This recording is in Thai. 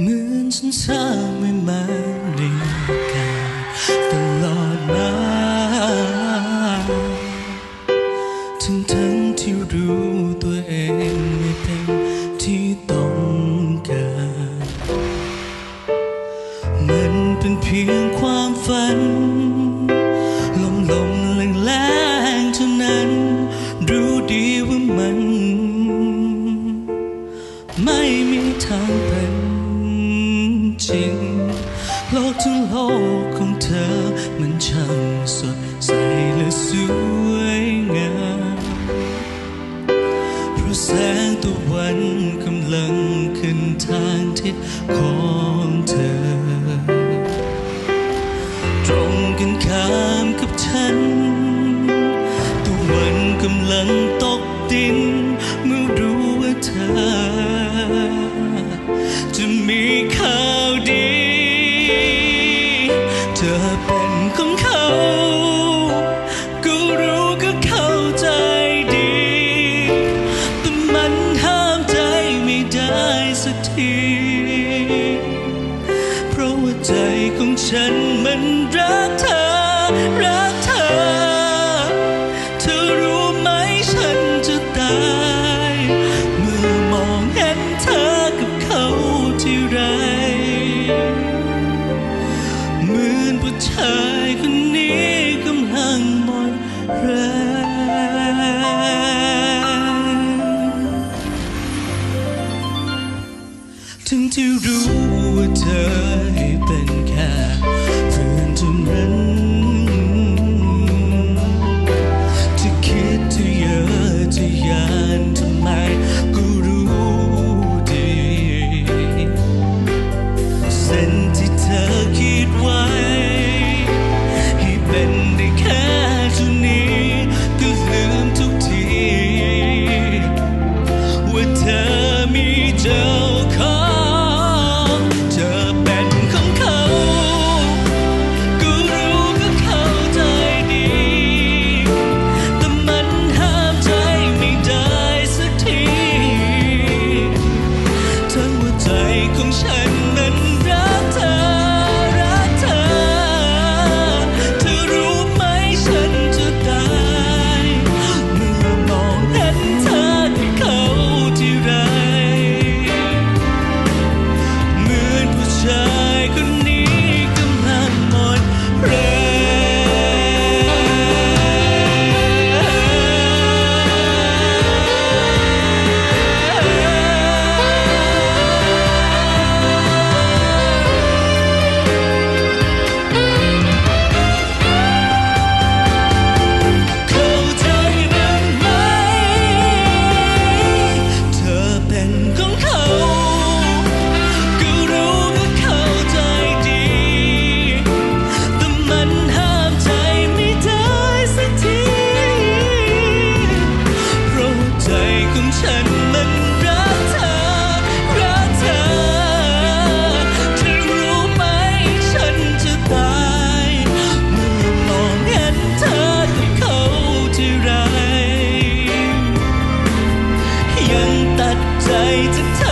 เหมือนฉันสร้างไม่มาในกาตลอดมาทั้งทั้งที่รู้ตัวเองไม่เป็นที่ต้อง พียงความฝัน ลมลมแรงแรงเท่านั้น รู้ดีว่ามัน ไม่มีทางเป็นจริง โลกทั้งโลกของเธอ มันช่างสดใสและสวยงามเพราะแสงตะวันกำลังขึ้นทางทิศของเธอ ลังตกดิน เมื่อรู้ว่าเธอ จะมีข่าวดี เธอเป็นของเขา ก็รู้ก็เข้าใจดี แต่มันห้ามใจไม่ได้สักที เพราะว่าใจของฉันมันรัก ทั้งถึงที่รู้ว่าเธอให้เป็นแค่เพื่อนเท่านั้น to tears. To to